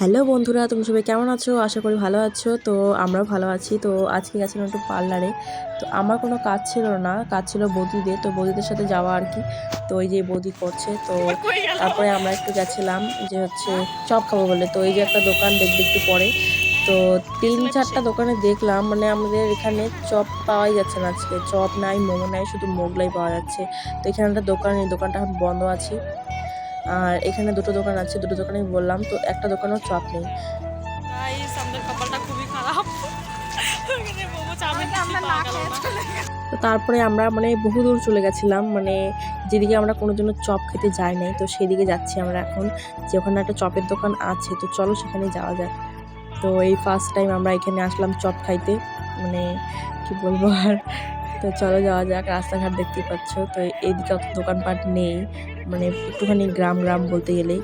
Hello বন্ধুরা তুমি সবাই কেমন আছো? আশা করি ভালো আছো। তো আমরাও ভালো আছি। তো আজকে গেছিলাম একটু পার্লারে। তো আমার কোনো কাজ ছিল না কাজ ছিল বৌদিদের। তো বৌদিদের সাথে যাওয়া আর কি। তো ওই যে বৌদি করছে তো তারপরে আমরা একটু গেছিলাম যে হচ্ছে চপ খাব বলে। তো এই যে একটা দোকান দেখবে একটু পরে। তো তিন চারটা দোকানে দেখলাম মানে আমাদের এখানে চপ পাওয়াই যাচ্ছে না আজকে। চপ নাই মোমো নাই শুধু মোগলাই পাওয়া যাচ্ছে। তো এখানে একটা দোকান এই দোকানটা এখন বন্ধ আছে। আর এখানে দুটো দোকান আছে দুটো দোকানে বললাম তো একটা দোকানেও চপ নেই। তো তারপরে আমরা মানে বহু দূর চলে গেছিলাম মানে যেদিকে আমরা কোনো জন্য চপ খেতে যাই নাই তো সেদিকে যাচ্ছি আমরা এখন যে ওখানে একটা চপের দোকান আছে তো চলো সেখানে যাওয়া যাক। তো এই ফার্স্ট টাইম আমরা এখানে আসলাম চপ খাইতে মানে কি বলব আর তো চলো যাওয়া যাক, রাস্তাঘাট দেখতে পাচ্ছ। তো এইদিকে অত দোকানপাট নেই মানে একটুখানি গ্রাম গ্রাম বলতে গেলেই।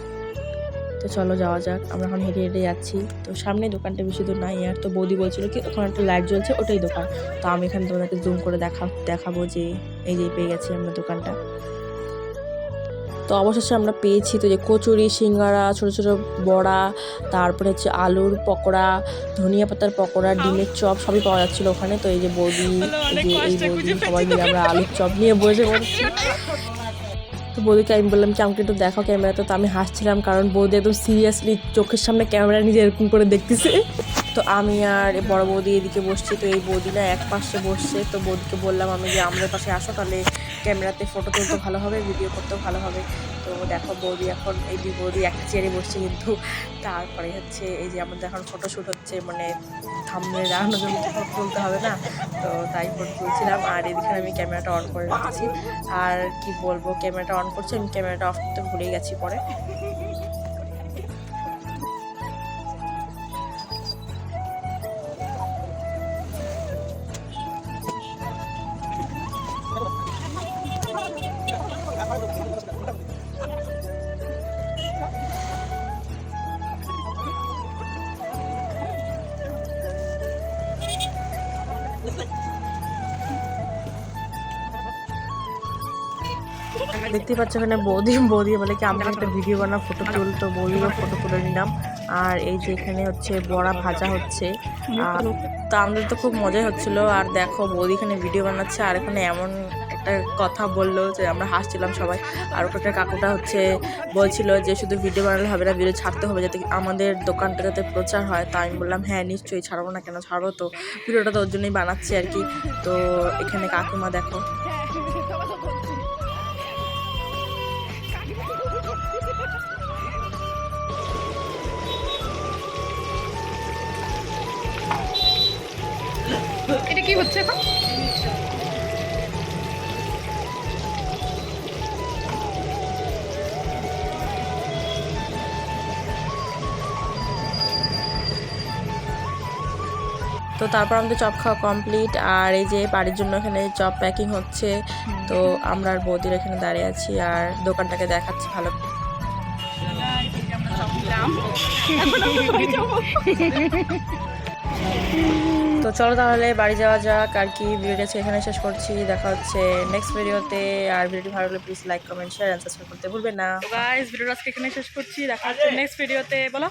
তো চলো যাওয়া যাক, আমরা এখন হেঁটে হেঁটে যাচ্ছি। তো সামনে দোকানটা বেশি দূর নাই আর তো বৌদি বলছিল কি, ওখানে একটা লাইট জ্বলছে, ওটাই দোকান। তো আমি এখানে তোমাদেরকে জুম করে দেখা দেখাবো যে এই যে পেয়ে গেছি আমরা দোকানটা। তো অবশেষে আমরা পেয়েছি তো যে কচুরি সিঙ্গারা ছোটো ছোটো বড়া তারপরে হচ্ছে আলুর পকোড়া ধনিয়া পাতার পকোড়া ডিমের চপ সবই পাওয়া যাচ্ছিল ওখানে। তো এই যে বৌদি এই যে এই বৌদি সবাই মিলে আমরা আলুর চপ নিয়ে বসে পড়ছি। তো বৌদিকে আমি বললাম কি আমাকে একটু দেখো ক্যামেরাতে। তো আমি হাসছিলাম কারণ বৌদি একদম সিরিয়াসলি চোখের সামনে ক্যামেরা নিজে এরকম করে দেখতেছে। তো আমি আর বড় বৌদি এদিকে বসছি। তো এই বৌদি না এক পাশে বসছে। তো বৌদিকে বললাম আমি যে আমাদের পাশে আসো তাহলে ক্যামেরাতে ফটো তুলতে ভালো হবে ভিডিও করতেও ভালো হবে। তো দেখো বৌদি এখন, এই বৌদি একটা চেয়ারে বসছে কিন্তু, তারপরে হচ্ছে এই যে আমাদের এখন ফটোশ্যুট হচ্ছে মানে সামনে রাখানোর জন্য ফটো তুলতে হবে না? তো তাই ফটো তুলছিলাম, আর এদিকে আমি ক্যামেরাটা অন করে রাখছি। আর কি বলব, ক্যামেরাটা অন করছি, আমি ক্যামেরাটা অফ করতে ভুলেই গেছি পরে। দেখতে পাচ্ছ এখানে বৌদি বৌদি বলে কি, আমরা একটা ভিডিও বানা ফটো তুল তো ফটো তুলে নিলাম। আর এই যে এখানে হচ্ছে বড়া ভাজা হচ্ছে। আর তো আমাদের তো খুব মজাই হচ্ছিল। আর দেখো, বৌদি এখানে ভিডিও বানাচ্ছে। আর এখানে এমন একটা কথা বলল যে, আমরা হাসছিলাম সবাই। আর ওখানকার কাকুটা হচ্ছে বলছিল যে, শুধু ভিডিও বানালে হবে না ভিডিও ছাড়তে হবে যাতে আমাদের দোকানটা যাতে প্রচার হয়। তা আমি বললাম হ্যাঁ নিশ্চয়ই ছাড়বো না কেন? ছাড়বো তো। ভিডিওটা তো ওর জন্যই বানাচ্ছি আর কি। তো এখানে কাকিমা দেখো। হচ্ছে এখন? তো তারপর আমাদের চপ খাওয়া কমপ্লিট আর এই যে বাড়ির জন্য এখানে চপ প্যাকিং হচ্ছে তো আমরা আর বৌদির এখানে দাঁড়িয়ে আছি আর দোকানটাকে দেখাচ্ছি ভালো। তো চলো তাহলে বাড়ি যাওয়া যাক আর কি ভিডিওটা এখানে শেষ করছি। দেখা হচ্ছে নেক্সট ভিডিওতে আর ভিডিওটি ভালো লাগলে please like comment share and subscribe করতে ভুলবেন না। গাইস ভিডিওটা আজকে এখানে শেষ করছি। দেখা হচ্ছে নেক্সট ভিডিওতে বলো।